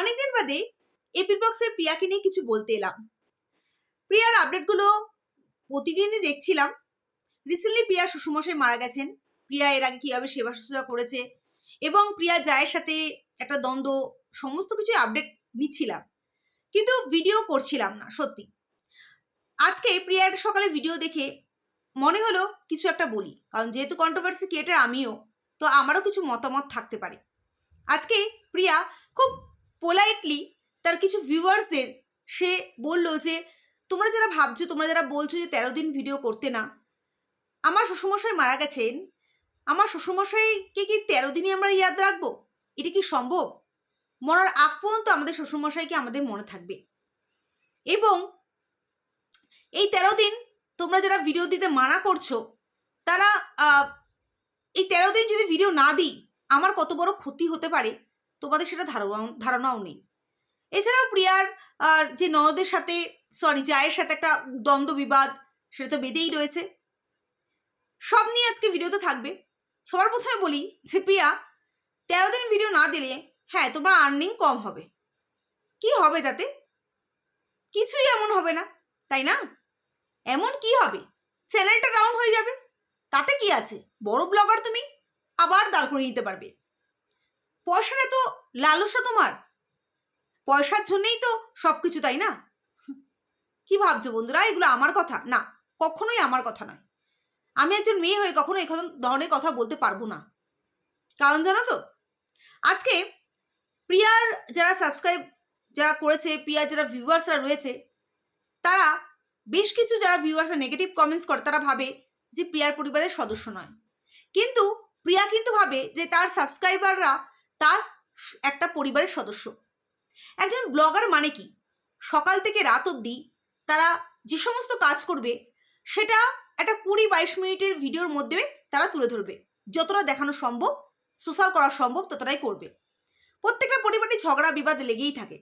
অনেকদিন বাদে এপিল বক্সের প্রিয়াকে নিয়ে কিছু বলতে এলাম। প্রিয়ার আপডেটগুলো প্রতিদিনই দেখছিলাম। রিসেন্টলি প্রিয়া শ্বশুরমশাই মারা গেছেন। প্রিয়া এর আগে কীভাবে সেবা শুশ্রূষা করেছে এবং প্রিয়া জায়ের সাথে একটা দ্বন্দ্ব, সমস্ত কিছু আপডেট নিচ্ছিলাম। কিন্তু ভিডিও করছিলাম না, সত্যি। আজকে প্রিয়ার সকালে ভিডিও দেখে মনে হলো কিছু একটা বলি। কারণ যেহেতু কন্ট্রোভার্সি ক্রিয়েটার আমিও, তো আমারও কিছু মতামত থাকতে পারে। আজকে প্রিয়া খুব পোলাইটলি তার কিছু ভিউয়ার্সদের সে বলল যে, তোমরা যারা ভাবছ, তোমরা যারা বলছো যে তেরো দিন ভিডিও করতে না, আমার শ্বশুরমশাই মারা গেছেন, আমার শ্বশুরমশাইকে কি তেরো দিনই আমরা ইয়াদ রাখব? এটা কি সম্ভব? মরার আগ পর্যন্ত আমাদের শ্বশুরমশাইকে আমাদের মনে থাকবে? এবং এই তেরো দিন তোমরা যারা ভিডিও দিতে মানা করছ, তারা এই তেরো দিন যদি ভিডিও না দিই, আমার কত বড় ক্ষতি হতে পারে? তোমাদের সেটা ধারণা ধারণাও নেই। এছাড়াও প্রিয়ার আর যে ননদের সাথে সরি জায়ের সাথে একটা দ্বন্দ্ব, বিবাদ, সেটা তো বেঁধেই রয়েছে। সব নিয়ে আজকে ভিডিওতে থাকবে। সবার প্রথমে বলি যে প্রিয়া, তেরো দিন ভিডিও না দিলে হ্যাঁ তোমার আর্নিং কম হবে। কি হবে তাতে? কিছুই এমন হবে না, তাই না? এমন কি হবে? চ্যানেলটা ডাউন হয়ে যাবে। তাতে কি আছে? বড় ব্লগার তুমি আবার দাঁড় করে নিতে পারবে। পয়সাটা তো লালসা তোমার। পয়সার জন্যেই তো সব কিছু তাই না? কি ভাবছ বন্ধুরা? এগুলো আমার কথা? না, কখনোই আমার কথা নয়। আমি একজন মেয়ে হয়ে কখনো কথা- ধরনের কথা বলতে পারব না। কারণ জানো তো, আজকে প্রিয়ার যারা সাবস্ক্রাইব যারা করেছে, প্রিয়ার যারা ভিউয়ার্সরা রয়েছে, তারা বেশ কিছু যারা ভিউয়ার্সরা নেগেটিভ কমেন্টস করে, তারা ভাবে যে প্রিয়ার পরিবারের সদস্য নয়। কিন্তু প্রিয়া কিন্তু ভাবে যে তার সাবস্ক্রাইবাররা তার একটা পরিবারের সদস্য। একজন ব্লগার মানে কি? সকাল থেকে রাত অবধি তারা যে সমস্ত কাজ করবে, সেটা একটা কুড়ি বাইশ মিনিটের ভিডিওর মধ্যে তারা তুলে ধরবে। যতটা দেখানো সম্ভব, সোশ্যাল করা সম্ভব, ততটাই করবে। প্রত্যেকটা পরিবারে ঝগড়া, বিবাদ লেগেই থাকে।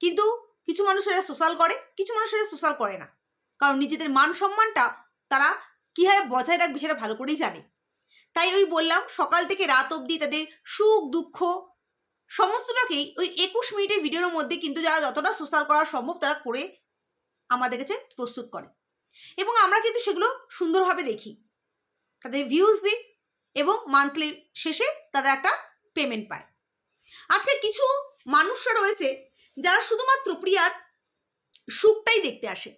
কিন্তু কিছু মানুষেরা সোশ্যাল করে, কিছু মানুষেরা সোশ্যাল করে না। কারণ নিজেদের মান সম্মানটা তারা কীভাবে বজায় রাখবে সেটা ভালো করেই জানে। তাই ওই বললাম, সকাল থেকে রাত অবধি তাদের সুখ, দুঃখ সমস্তটাকেই ওই একুশ মিনিটের ভিডিওর মধ্যে কিন্তু যারা যতটা সোশ্যাল করা সম্ভব তারা করে আমাদের কাছে প্রস্তুত করে। এবং আমরা কিন্তু সেগুলো সুন্দরভাবে দেখি। তাদের ভিউজ দিই এবং মান্থলি শেষে তারা একটা পেমেন্ট পায়। আজকে কিছু মানুষরা রয়েছে যারা শুধুমাত্র প্রিয়ার সুখটাই দেখতে আসে।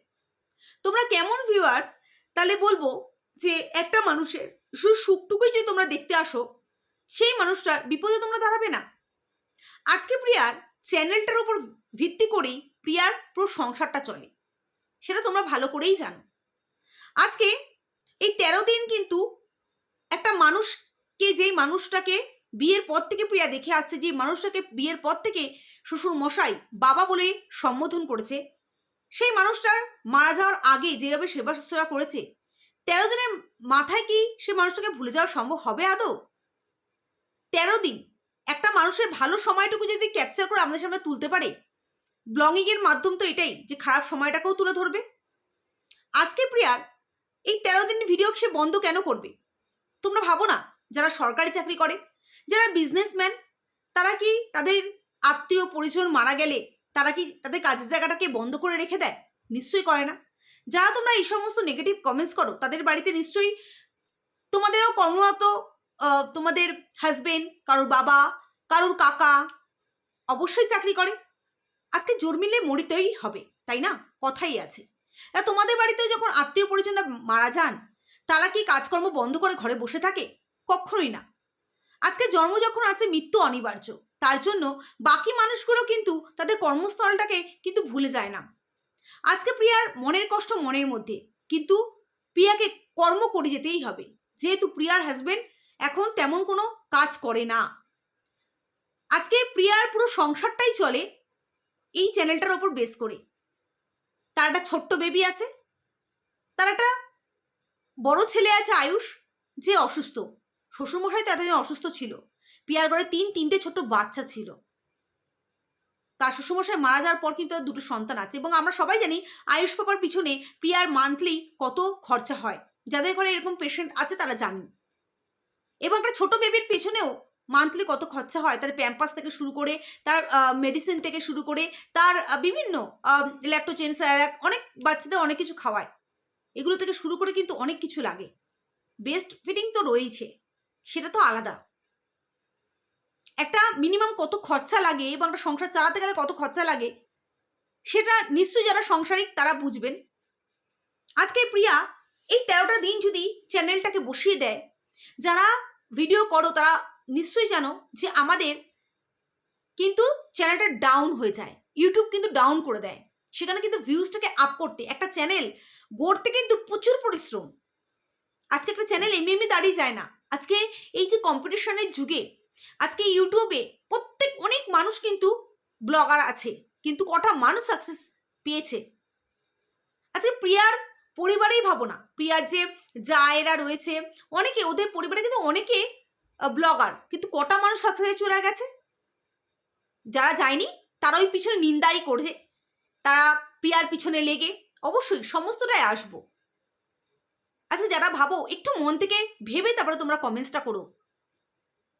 তোমরা কেমন ভিউয়ার্স তাহলে বলব যে একটা মানুষের শুধু সুখটুকুই যদি তোমরা দেখতে আসো, সেই মানুষটার বিপদে তোমরা দাঁড়াবে না। আজকে প্রিয়ার চ্যানেলটার উপর ভিত্তি করেই প্রিয়ার পুরো সংসারটা চলে। সেটা তোমরা ভালো করেই জানো। আজকে এই তেরো দিন কিন্তু একটা মানুষকে যেই মানুষটাকে বিয়ের পর থেকে প্রিয়া দেখে আসছে যে মানুষটাকে বিয়ের পর থেকে শ্বশুর মশাই বাবা বলে সম্বোধন করেছে, সেই মানুষটার মারা যাওয়ার আগে যেভাবে সেবা শুশ্রূষা করেছে তেরো দিনের মাথায় কি সে মানুষটাকে ভুলে যাওয়া সম্ভব হবে আদৌ? তেরো দিন, একটা মানুষের ভালো সময়টুকু যদি ক্যাপচার করে আমাদের সামনে তুলতে পারে ব্লগিং এর মাধ্যম তো এটাই যে খারাপ সময়টাকেও তুলে ধরবে। আজকে প্রিয়ার এই তেরো দিন ভিডিও সে বন্ধ কেন করবে? তোমরা ভাবো না, যারা সরকারি চাকরি করে, যারা বিজনেসম্যান তারা কি তাদের আত্মীয় পরিজন মারা গেলে তারা কি তাদের কাজের জায়গাটাকে বন্ধ করে রেখে দেয়? নিশ্চয়ই করে না। যারা তোমরা এই সমস্ত নেগেটিভ কমেন্টস করো, তাদের বাড়িতে নিশ্চয়ই তোমাদেরও কর্মরত তোমাদের হাজবেন্ড কারোর বাবা, কারোর কাকা অবশ্যই চাকরি করে। আজকে জোর মিলে মরিতেই হবে, তাই না? কথাই আছে। তা তোমাদের বাড়িতেও যখন আত্মীয় পরিজনরা মারা যান, তারা কি কাজকর্ম বন্ধ করে ঘরে বসে থাকে? কখনোই না। আজকে জন্ম যখন আছে, মৃত্যু অনিবার্য। তার জন্য বাকি মানুষগুলো কিন্তু তাদের কর্মস্থলটাকে কিন্তু ভুলে যায় না। আজকে প্রিয়ার মনের কষ্ট মনের মধ্যে। কিন্তু প্রিয়াকে কর্ম করে যেতেই হবে। যেহেতু প্রিয়ার হাজবেন্ড এখন তেমন কোনো কাজ করে না। আজকে প্রিয়ার পুরো সংসারটাই চলে এই চ্যানেলটার ওপর বেস করে। তার একটা ছোট্ট বেবি আছে। তার একটা বড় ছেলে আছে আয়ুষ, যে অসুস্থ। শ্বশুরমশাই তো এতদিন অসুস্থ ছিল। প্রিয়ার ঘরে তিন, তিনটে ছোট্ট বাচ্চা ছিল। তার শ্বশুরমশাই মারা যাওয়ার পর কিন্তু তার দুটো সন্তান আছে এবং আমরা সবাই জানি আয়ুষ পাপার পিছনে প্রিয়ার মান্থলি কত খরচা হয়। যাদের ঘরে এরকম পেশেন্ট আছে তারা জানেন। এবং একটা ছোট বেবির পেছনেও মান্থলি কত খরচা হয়, তার প্যাম্পাস থেকে শুরু করে, তার মেডিসিন থেকে শুরু করে, তার বিভিন্ন ল্যাক্টোজেন অনেক বাচ্চাদের অনেক কিছু খাওয়ায়। এগুলো থেকে শুরু করে কিন্তু অনেক কিছু লাগে। বেস্ট ফিটিং তো রয়েছে সেটা তো আলাদা। একটা মিনিমাম কত খরচা লাগে এবং একটা সংসার চালাতে গেলে কত খরচা লাগে, সেটা নিশ্চয়ই যারা সংসারিক তারা বুঝবেন। আজকে প্রিয়া, এই তেরোটা দিন যদি চ্যানেলটাকে বসিয়ে দেয়, যারা ভিডিও করো তারা নিশ্চয়ই জানো যে আমাদের কিন্তু চ্যানেলটা ডাউন হয়ে যায় ইউটিউব কিন্তু ডাউন করে দেয়। সেখানে কিন্তু ভিউজটাকে আপ করতে, একটা চ্যানেল গড়তে কিন্তু প্রচুর পরিশ্রম। আজকে একটা চ্যানেল এমনি এমনি দাঁড়িয়ে যায় না। আজকে এই যে কম্পিটিশনের যুগে আজকে ইউটিউবে প্রত্যেক, অনেক মানুষ কিন্তু ব্লগার আছে, কিন্তু কটা মানুষ সাকসেস পেয়েছে? আজকে প্রিয়ার পরিবারেই ভাবো না। প্রিয়ার যে জায়েরা রয়েছে, অনেকে, ওদের পরিবারে কিন্তু অনেকে ব্লগার, কিন্তু কটা মানুষ সাকসেসে চলে গেছে? যারা যায়নি তারা ওই পিছনে নিন্দাই করে তারা প্রিয়ার পিছনে লেগে, অবশ্যই সমস্তটাই আসব। আচ্ছা যারা ভাবো, একটু মন থেকে ভেবে তারপরে তোমরা কমেন্টসটা করো।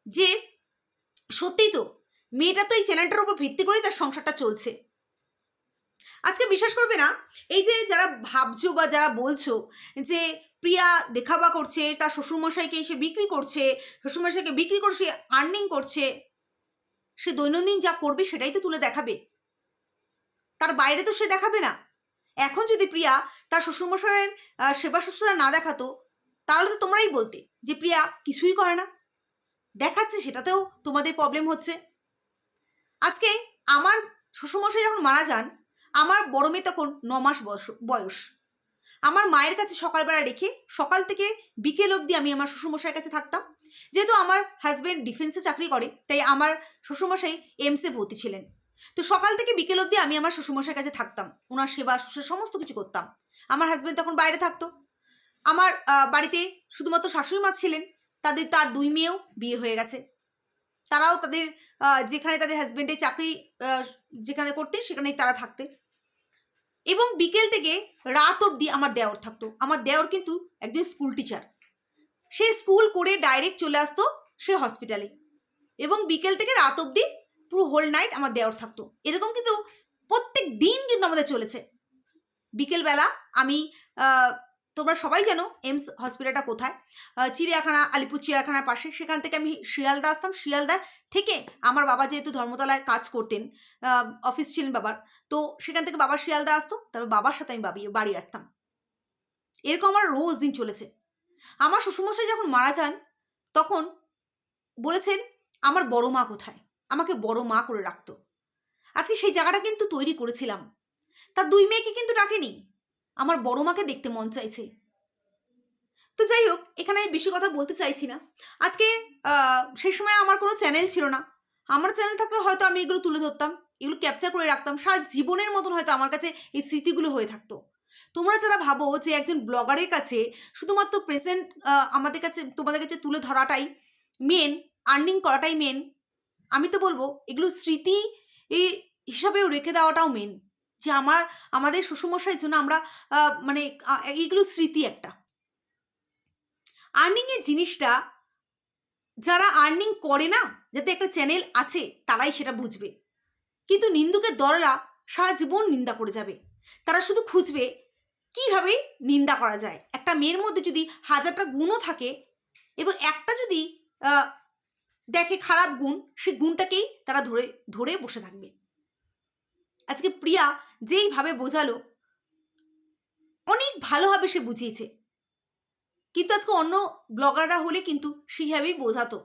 যে সত্যিই তো, মেয়েটা তো এই চ্যানেলটার উপর ভিত্তি করেই তার সংসারটা চলছে। আজকে বিশ্বাস করবে না, এই যে যারা ভাবছ বা যারা বলছো যে প্রিয়া দেখাবা করছে, তার শ্বশুরমশাইকে সে বিক্রি করছে, শ্বশুরমশাইকে বিক্রি করে সে আর্নিং করছে, সে দৈনন্দিন যা করবে সেটাই তো তুলে দেখাবে। তার বাইরে তো সে দেখাবে না। এখন যদি প্রিয়া তার শ্বশুরমশাইয়ের সেবা শুশ্রূষা না দেখাতো, তাহলে তো তোমরাই বলতে যে প্রিয়া কিছুই করে না। দেখাচ্ছে, সেটাতেও তোমাদের প্রবলেম হচ্ছে। আজকে আমার শ্বশুরমশাই যখন মারা যান, আমার বড় মেয়ে তখন ন মাস বয়স আমার মায়ের কাছে সকালবেলা রেখে সকাল থেকে বিকেল অবধি আমি আমার শ্বশুরমশাইয়ের কাছে থাকতাম। যেহেতু আমার হাজব্যান্ড ডিফেন্সে চাকরি করে, তাই আমার শ্বশুরমশাই এমসে ভর্তি ছিলেন। তো সকাল থেকে বিকেল অবধি আমি আমার শ্বশুরমশাইয়ের কাছে থাকতাম। ওনার সেবা সমস্ত কিছু করতাম। আমার হাজব্যান্ড তখন বাইরে থাকতো। আমার বাড়িতে শুধুমাত্র শাশুড়ি মা ছিলেন। তাদের তার দুই মেয়েও বিয়ে হয়ে গেছে। তারাও তাদের যেখানে তাদের হাজব্যান্ডের চাকরি যেখানে করতেন সেখানেই তারা থাকতেন। এবং বিকেল থেকে রাত অবধি আমার দেওর থাকতো। আমার দেওর কিন্তু একজন স্কুল টিচার সে স্কুল করে ডাইরেক্ট চলে আসতো সে হসপিটালে এবং বিকেল থেকে রাত অবধি পুরো হোল নাইট আমার দেওর থাকতো। এরকম কিন্তু প্রত্যেক দিন কিন্তু আমাদের চলেছে। বিকেলবেলা আমি তোমরা সবাই জানো এমস হসপিটালটা কোথায়? চিড়িয়াখানা, আলিপুর চিড়িয়াখানার পাশে। সেখান থেকে আমি শিয়ালদা আসতাম। শিয়ালদা থেকে আমার বাবা যেহেতু ধর্মতলায় কাজ করতেন অফিস ছিলেন বাবার, তো সেখান থেকে বাবা শিয়ালদা আসতো। তারপর বাবার সাথে আমি বাবি বাড়ি আসতাম। এরকম আমার রোজ দিন চলেছে। আমার শ্বশুরমশাই যখন মারা যান, তখন বলেছেন, আমার বড় মা কোথায়? আমাকে বড় মা করে রাখতো। আজকে সেই জায়গাটা কিন্তু তৈরি করেছিলাম। তার দুই মেয়েকে কিন্তু ডাকেনি। আমার বড় মাকে দেখতে মন চাইছে। তো যাই হোক এখানে আমি বেশি কথা বলতে চাইছি না। আজকে সেই সময় আমার কোনো চ্যানেল ছিল না। আমার চ্যানেল থাকলে হয়তো আমি এগুলো তুলে ধরতাম, এগুলো ক্যাপচার করে রাখতাম, সারা জীবনের মতন হয়তো আমার কাছে এই স্মৃতিগুলো হয়ে থাকতো। তোমরা যারা ভাবো যে একজন ব্লগারের কাছে শুধুমাত্র প্রেজেন্ট আমাদের কাছে, তোমাদের কাছে তুলে ধরাটাই মেন আর্নিং করাটাই মেন আমি তো বলব, এগুলো স্মৃতি হিসাবেও রেখে দেওয়াটাও মেন যে আমার, আমাদের শ্বশুরমশাইয়ের জন্য আমরা মানে এইগুলো স্মৃতি একটা। আর্নিংয়ের জিনিসটা যারা আর্নিং করে না যাতে একটা চ্যানেল আছে, তারাই সেটা বুঝবে। কিন্তু নিন্দুকের দলরা সারা জীবন নিন্দা করে যাবে। তারা শুধু খুঁজবে কীভাবে নিন্দা করা যায়। একটা মেয়ের মধ্যে যদি হাজারটা গুণও থাকে এবং একটা যদি দেখে খারাপ গুণ, সেই গুণটাকেই তারা ধরে ধরে বসে থাকবে। আজকে প্রিয়া যেইভাবে বোঝালো, অনেক ভালোভাবে সে বুঝিয়েছে। কিন্তু আজকে অন্য ব্লগাররা হলে কিন্তু সেইভাবেই বোঝাতো।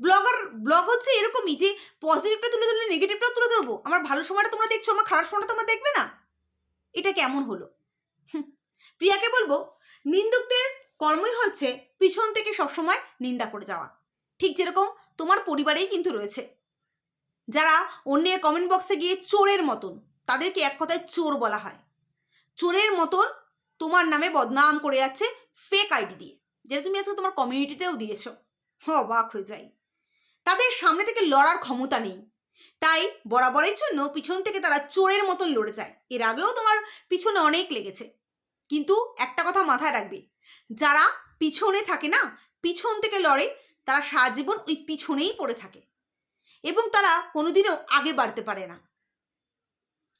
ব্লগার, ব্লগ হচ্ছে এরকমই যে পজিটিভটা তুলে ধরলে নেগেটিভটা তুলে ধরবো। আমার ভালো সময়টা তোমরা দেখছ, আমার খারাপ সময়টা তোমরা দেখবে না? এটা কেমন হলো? প্রিয়াকে বলব, নিন্দুকদের কর্মই হচ্ছে পিছন থেকে সবসময় নিন্দা করে যাওয়া। ঠিক যেরকম তোমার পরিবারেই কিন্তু রয়েছে। যারা অন্যের কমেন্ট বক্সে গিয়ে চোরের মতন, তাদেরকে এক কথায় চোর বলা হয়। চোরের মতন তোমার নামে বদনাম করে যাচ্ছে ফেক আইডি দিয়ে, যেটা তুমি আজকে তোমার কমিউনিটিতেও দিয়েছ। অবাক হয়ে যাই। তাদের সামনে থেকে লড়ার ক্ষমতা নেই। তাই বরাবরের জন্য পিছন থেকে তারা চোরের মতন লড়ে যায়। এর আগেও তোমার পিছনে অনেক লেগেছে। কিন্তু একটা কথা মাথায় রাখবে, যারা পিছনে থাকে না, পিছন থেকে লড়ে, তারা সারা জীবন ওই পিছনেই পড়ে থাকে। এবং তারা কোনোদিনও আগে বাড়তে পারে না।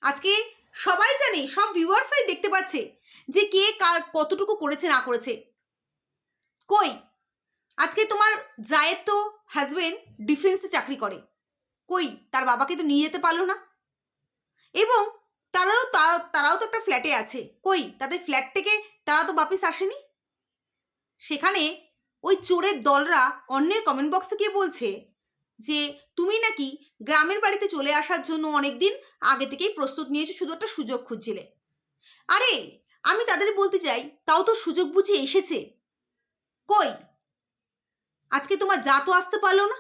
আজকে সবাই জানে, সব ভিউয়ার্সরাই দেখতে পাচ্ছে যে কে কার কতটুকু করেছে, না করেছে। কই? আজকে তোমার জায়ের তো হাজবেন্ড ডিফেন্সে চাকরি করে। কই? তার বাবাকে তো নিয়ে যেতে পারল না। এবং তারাও তারাও তো একটা ফ্ল্যাটে আছে। কই? তাদের ফ্ল্যাট থেকে তারা তো বাপিস আসেনি? সেখানে ওই চোরের দলরা অন্যের কমেন্ট বক্সে গিয়ে বলছে যে তুমি নাকি গ্রামের বাড়িতে চলে আসার জন্য অনেকদিন আগে থেকেই প্রস্তুত নিয়েছো, শুধু একটা সুযোগ খুঁজছিলে। আরে, আমি তাদের বলতে চাই, তাও তো সুযোগ বুঝে এসেছে। কই? আজকে তোমার যা তো আসতে পারল না।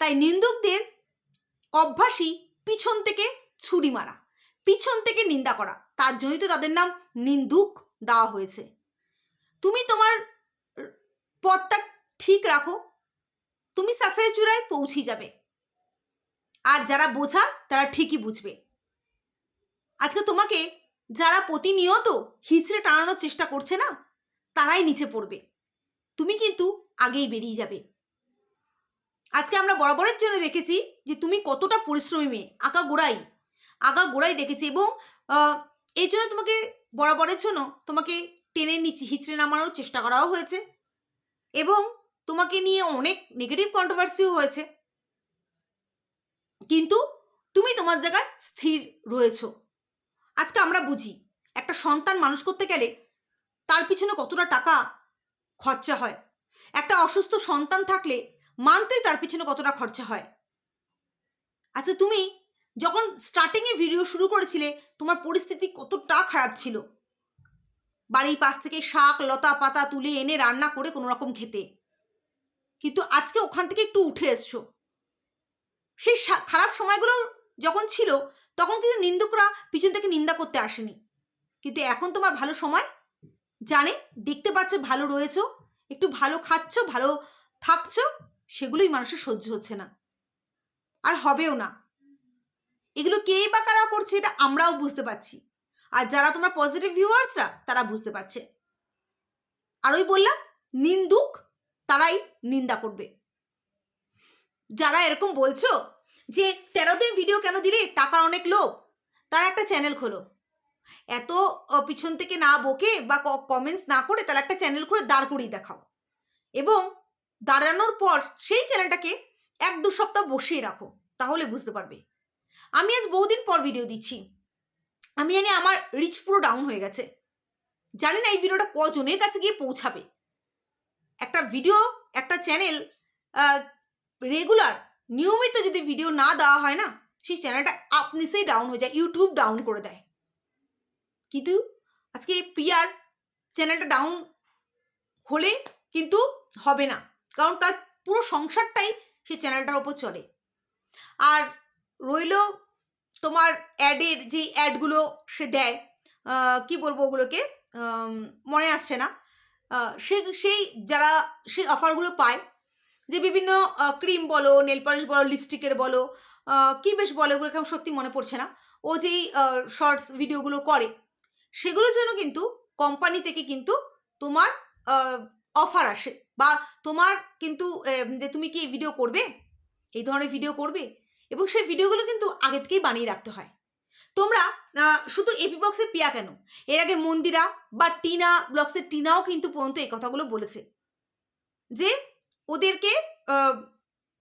তাই নিন্দুকদের অভ্যাসই পিছন থেকে ছুরি মারা, পিছন থেকে নিন্দা করা, তার জন্যই তো তাদের নাম নিন্দুক দেওয়া হয়েছে। তুমি তোমার পথটা ঠিক রাখো তুমি সাকসেস চূড়ায় পৌঁছে যাবে। আর যারা বোঝা, তারা ঠিকই বুঝবে। আজকে তোমাকে যারা প্রতিনিয়ত হিচড়ে টানানোর চেষ্টা করছে না, তারাই নিচে পড়বে। তুমি কিন্তু আগেই বেরিয়ে যাবে। আজকে আমরা বরাবরের জন্য দেখেছি যে তুমি কতটা পরিশ্রমী মেয়ে আঁকা গোড়াই। আঁকা গোড়াই দেখেছি এবং এই জন্য তোমাকে বরাবরের জন্য তোমাকে টেনে নিচে হিচড়ে নামানোর চেষ্টা করাও হয়েছে। এবং তোমাকে নিয়ে অনেক নেগেটিভ কন্ট্রোভার্সিও হয়েছে। কিন্তু তুমি তোমার জায়গায় স্থির রয়েছো। আজকে আমরা বুঝি, একটা সন্তান মানুষ করতে গেলে তার পিছনে কতটা টাকা খরচা হয়। একটা অসুস্থ সন্তান থাকলে মানতেই তার পিছনে কতটা খরচা হয়। আচ্ছা তুমি যখন স্টার্টিংয়ে ভিডিও শুরু করেছিলে, তোমার পরিস্থিতি কতটা খারাপ ছিল? বাড়ির পাশ থেকে শাক, লতা পাতা তুলে এনে রান্না করে কোনো রকম খেতে। কিন্তু আজকে ওখান থেকে একটু উঠে এসছো। সেই খারাপ সময়গুলো যখন ছিল, তখন কিন্তু নিন্দুকরা পিছন থেকে নিন্দা করতে আসেনি। কিন্তু এখন তোমার ভালো সময়? জানে, দেখতে পাচ্ছে ভালো রয়েছো, একটু ভালো খাচ্ছ, ভালো থাকছো, সেগুলোই মানুষের সহ্য হচ্ছে না। আর হবেও না। এগুলো কে বা কারা করছে এটা আমরাও বুঝতে পারছি। আর যারা তোমার পজিটিভ ভিউয়ার্সরা তারা বুঝতে পারছে। আর ওই বললাম, নিন্দুক তারাই নিন্দা করবে। যারা এরকম বলছো যে তেরো দিন ভিডিও কেন দিলে? টাকার অনেক লোভ। তারা একটা চ্যানেল খোলো। এত পিছন থেকে না বকে বা কমেন্টস না করে তারা একটা চ্যানেল খুলে দাঁড় করিয়ে দেখাও। এবং দাঁড়ানোর পর সেই চ্যানেলটাকে এক দু সপ্তাহ বসিয়ে রাখো, তাহলে বুঝতে পারবে। আমি আজ বহুদিন পর ভিডিও দিচ্ছি। আমি জানি আমার রিচ পুরো ডাউন হয়ে গেছে। জানি না এই ভিডিওটা কজনের কাছে গিয়ে পৌঁছাবে। একটা ভিডিও একটা চ্যানেল রেগুলার নিয়মিত যদি ভিডিও না দেওয়া হয় না, সেই চ্যানেলটা আপনি সেই ডাউন হয়ে যায় ইউটিউব ডাউন করে দেয়। কিন্তু আজকে প্রিয়ার চ্যানেলটা ডাউন হলে কিন্তু হবে না, কারণ তার পুরো সংসারটাই সেই চ্যানেলটার ওপর চলে। আর রইল তোমার অ্যাডের যে অ্যাডগুলো সে দেয় কি বলব ওগুলোকে মনে আসছে না। সে, সেই যারা সেই অফারগুলো পায়, যে বিভিন্ন ক্রিম বলো নেল পলিশ বলো লিপস্টিকের বলো কি বেশ বলো, ওগুলো কেমন সত্যি মনে পড়ছে না। ও যেই শর্টস ভিডিওগুলো করে, সেগুলোর জন্য কিন্তু কোম্পানি থেকে কিন্তু তোমার অফার আসে। বা তোমার কিন্তু যে তুমি কি ভিডিও করবে, এই ধরনের ভিডিও করবে, এবং সেই ভিডিওগুলো কিন্তু আগে থেকেই বানিয়ে রাখতে হয়। তোমরা শুধু এপি বক্সের পিয়া কেন? এর আগে মন্দিরা বা টিনা ব্লগসের টিনাও কিন্তু পর্যন্ত এই কথাগুলো বলেছে। যে ওদেরকে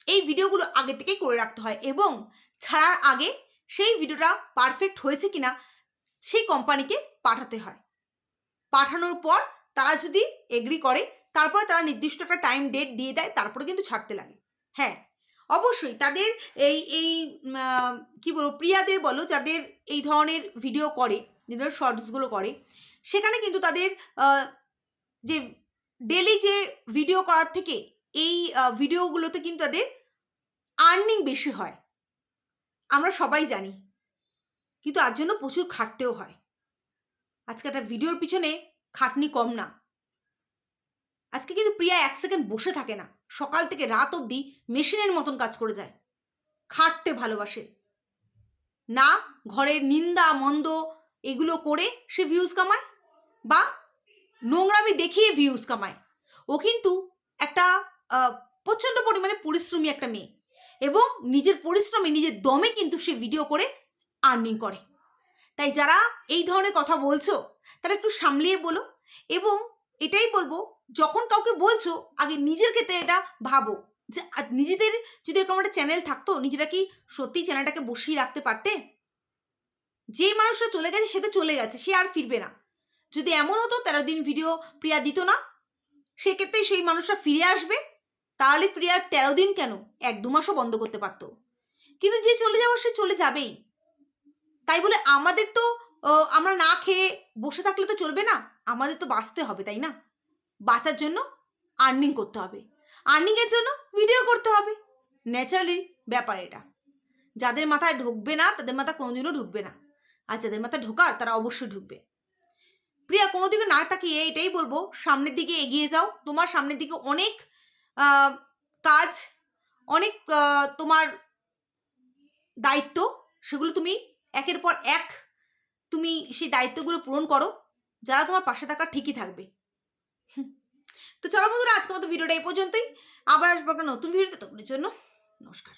এই ভিডিওগুলো আগে থেকেই করে রাখতে হয় এবং ছাড়ার আগে সেই ভিডিওটা পারফেক্ট হয়েছে কিনা সেই কোম্পানিকে পাঠাতে হয়। পাঠানোর পর তারা যদি এগ্রি করে, তারপরে তারা নির্দিষ্ট একটা টাইম ডেট দিয়ে দেয়, তারপরে কিন্তু ছাড়তে লাগে। হ্যাঁ অবশ্যই তাদের এই এই কি বলব, প্রিয়াদের বলো, যাদের এই ধরনের ভিডিও করে, যে ধরনের শর্টসগুলো করে, সেখানে কিন্তু তাদের যে ডেলি যে ভিডিও করার থেকে এই ভিডিওগুলোতে কিন্তু তাদের আর্নিং বেশি হয়। আমরা সবাই জানি। কিন্তু তার জন্য প্রচুর খাটতেও হয়। আজকে একটা ভিডিওর পিছনে খাটনি কম না। আজকে কিন্তু প্রিয়া এক সেকেন্ড বসে থাকে না। সকাল থেকে রাত অবধি মেশিনের মতন কাজ করে যায়। খাটতে ভালোবাসে। না, ঘরের নিন্দা, মন্দ এগুলো করে সে ভিউজ কামায় বা নোংরামি দেখিয়ে ভিউজ কামায়। ও কিন্তু একটা প্রচণ্ড পরিমাণে পরিশ্রমী একটা মেয়ে এবং নিজের পরিশ্রমে, নিজের দমে কিন্তু সে ভিডিও করে আর্নিং করে। তাই যারা এই ধরনের কথা বলছো, তারা একটু সামলিয়ে বলো এবং এটাই বলব যখন কাউকে বলছো, আগে নিজের ক্ষেত্রে এটা ভাবো। যে নিজেদের যদি এরকম একটা চ্যানেল থাকতো, নিজেরা কি সত্যি চ্যানেলটাকে বসিয়ে রাখতে পারতে? যে মানুষটা চলে গেছে, সে তো চলে গেছে সে আর ফিরবে না। যদি এমন হতো, তেরো দিন ভিডিও প্রিয়া দিত না, সেক্ষেত্রে সেই মানুষটা ফিরে আসবে। তাহলে প্রিয়া তেরো দিন কেন? এক দু মাসও বন্ধ করতে পারতো। কিন্তু যে চলে যাওয়ার, সে চলে যাবেই। তাই বলে আমাদের তো আমরা না খেয়ে বসে থাকলে তো চলবে না? আমাদের তো বাঁচতে হবে, তাই না? বাঁচার জন্য আর্নিং করতে হবে। আর্নিংয়ের জন্য ভিডিও করতে হবে। ন্যাচারালি ব্যাপার এটা। যাদের মাথায় ঢুকবে না, তাদের মাথা কোনোদিনও ঢুকবে না। আর যাদের মাথায় ঢোকার, তারা অবশ্যই ঢুকবে। প্রিয়া কোনো দিকে না তাকিয়ে এটাই বলব, সামনের দিকে এগিয়ে যাও। তোমার সামনের দিকে অনেক কাজ, অনেক তোমার দায়িত্ব, সেগুলো তুমি একের পর এক, তুমি সেই দায়িত্বগুলো পূরণ করো। যারা তোমার পাশে থাকা ঠিকই থাকবে। তো চলো বন্ধুরা, আজকের মতো ভিডিওটা এই পর্যন্তই। আবার আসব একটা নতুন ভিডিওতে। তোমাদের জন্য নমস্কার।